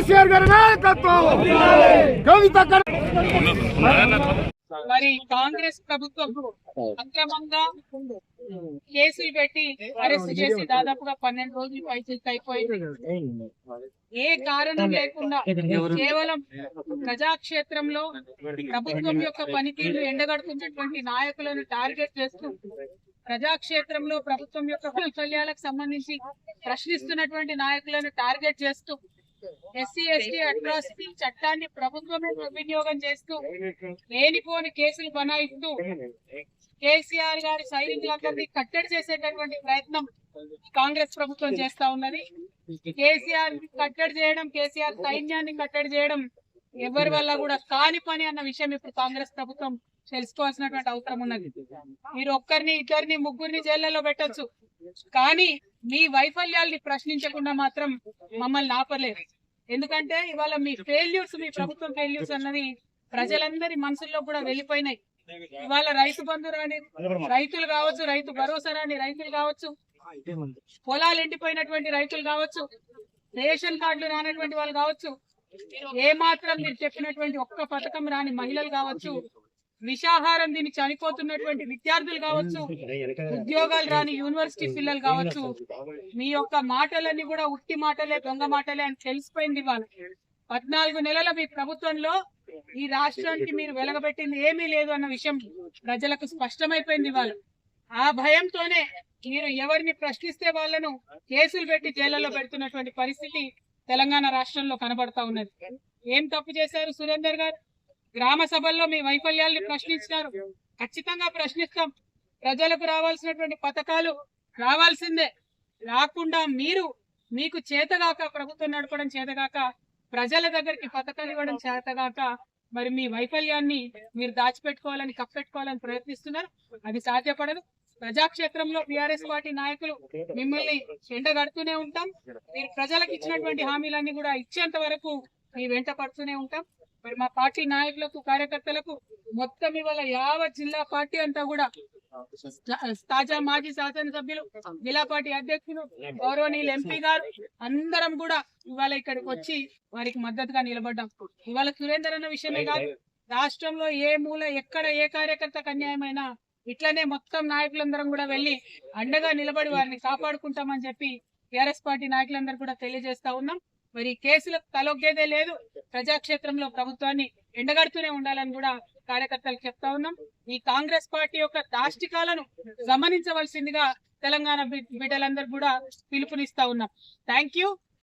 కేసీఆర్ గారి నాయకత్వం. కవిత మరి కాంగ్రెస్ ప్రభుత్వం అక్రమంగా కేసులు పెట్టి అరెస్ట్ చేసి దాదాపుగా పన్నెండు రోజులు పైసలు అయిపోయింది. ఏ కారణం లేకుండా కేవలం ప్రజాక్షేత్రంలో ప్రభుత్వం యొక్క పనితీరు ఎండగడుతున్నటువంటి నాయకులను టార్గెట్ చేస్తూ ప్రజాక్షేత్రంలో ప్రభుత్వం యొక్క వైఫల్యాలకు సంబంధించి ప్రశ్నిస్తున్నటువంటి నాయకులను టార్గెట్ చేస్తూ ఎస్సీ ఎస్టీ అట్రాసిటీ చట్టాన్ని ప్రభుత్వమే దుర్వినియోగం చేస్తూ లేనిపోని కేసులు బనాయిస్తూ కేసీఆర్ గారి సైనికులందరినీ కట్టడి చేసేటటువంటి ప్రయత్నం కాంగ్రెస్ ప్రభుత్వం చేస్తా ఉన్నది. కేసీఆర్ కట్టడి చేయడం కేసీఆర్ సైన్యాన్ని కట్టడి చేయడం ఎవరి వల్ల కూడా కాని పని అన్న విషయం ఇప్పుడు కాంగ్రెస్ ప్రభుత్వం తెలుసుకోవాల్సినటువంటి అవసరం ఉన్నది. మీరు ఒక్కరిని ఇద్దరిని ముగ్గురిని జైళ్ళలో పెట్టొచ్చు. కానీ మీ వైఫల్యాల్ని ప్రశ్నించకుండా మాత్రం మమ్మల్ని ఆపలేదు ఎందుకంటే ఇవాళ మీ ఫెయిల్యూర్స్ మీ ప్రభుత్వం ఫెయిల్యూర్స్ అన్నది ప్రజలందరి మనసుల్లో కూడా వెళ్ళిపోయినాయి. ఇవాళ రైతు బంధు రాని రైతులు కావచ్చు రైతు భరోసా రాని రైతులు కావచ్చు పొలాలు ఎండిపోయినటువంటి రైతులు కావచ్చు రేషన్ కార్డులు రానటువంటి వాళ్ళు కావచ్చు ఏ మాత్రం మీరు చెప్పినటువంటి ఒక్క పథకం రాని మహిళలు కావచ్చు విషాహారం దీన్ని చనిపోతున్నటువంటి విద్యార్థులు కావచ్చు ఉద్యోగాలు రాని యూనివర్సిటీ పిల్లలు కావచ్చు మీ యొక్క మాటలన్నీ కూడా ఉట్టి మాటలే దొంగ మాటలే అని తెలిసిపోయింది వాళ్ళకి పద్నాలుగు నెలల మీ ప్రభుత్వంలో ఈ రాష్ట్రానికి మీరు వెలగబెట్టింది ఏమీ లేదు అన్న విషయం ప్రజలకు స్పష్టమైపోయింది వాళ్ళు ఆ భయంతోనే మీరు ఎవరిని ప్రశ్నిస్తే వాళ్ళను కేసులు పెట్టి జైళ్ళలో పెడుతున్నటువంటి పరిస్థితి తెలంగాణ రాష్ట్రంలో కనబడతా ఉన్నది. ఏం తప్పు చేశారు సురేందర్ గారు? గ్రామ సభల్లో మీ వైఫల్యాల్ని ప్రశ్నించినారు. ఖచ్చితంగా ప్రశ్నిస్తాం. ప్రజలకు రావాల్సినటువంటి పథకాలు రావాల్సిందే. రాకుండా మీరు మీకు చేతగాక ప్రభుత్వం నడపడం చేతగాక ప్రజల దగ్గరికి పథకాలు ఇవ్వడం చేతగాక మరి మీ వైఫల్యాన్ని మీరు దాచిపెట్టుకోవాలని కప్పెట్టుకోవాలని ప్రయత్నిస్తున్నారు. అది సాధ్యపడదు. ప్రజాక్షేత్రంలో బీఆర్ఎస్ పార్టీ నాయకులు మిమ్మల్ని ఎండగడుతూనే ఉంటాం. మీరు ప్రజలకు ఇచ్చినటువంటి హామీలన్నీ కూడా ఇచ్చేంత వరకు మీ వెంట పడుతూనే ఉంటాం. మరి మా పార్టీ నాయకులకు కార్యకర్తలకు మొత్తం ఇవాళ యావత్ జిల్లా పార్టీ అంతా కూడా తాజా మాజీ శాసనసభ్యులు జిల్లా పార్టీ అధ్యక్షులు గౌరవనీయులు ఎంపీ గారు అందరం కూడా ఇవాళ ఇక్కడికి వచ్చి వారికి మద్దతుగా నిలబడ్డాం. ఇవాళ సురేందర్ అన్న విషయమే కాదు రాష్ట్రంలో ఏ మూల ఎక్కడ ఏ కార్యకర్తకు అన్యాయమైనా ఇట్లనే మొత్తం నాయకులందరం కూడా వెళ్ళి అండగా నిలబడి వారిని కాపాడుకుంటామని చెప్పి టిఆర్ఎస్ పార్టీ నాయకులందరూ కూడా తెలియజేస్తా ఉన్నాం. మరి కేసులకు తలొగ్గేదే లేదు. ప్రజాక్షేత్రంలో ప్రభుత్వాన్ని ఎండగడుతూనే ఉండాలని కూడా కార్యకర్తలకు చెప్తా ఉన్నాం. ఈ కాంగ్రెస్ పార్టీ యొక్క దాష్టికాలను గమనించవలసిందిగా తెలంగాణ బిడ్డలందరూ కూడా పిలుపునిస్తా ఉన్నాం. Thank you.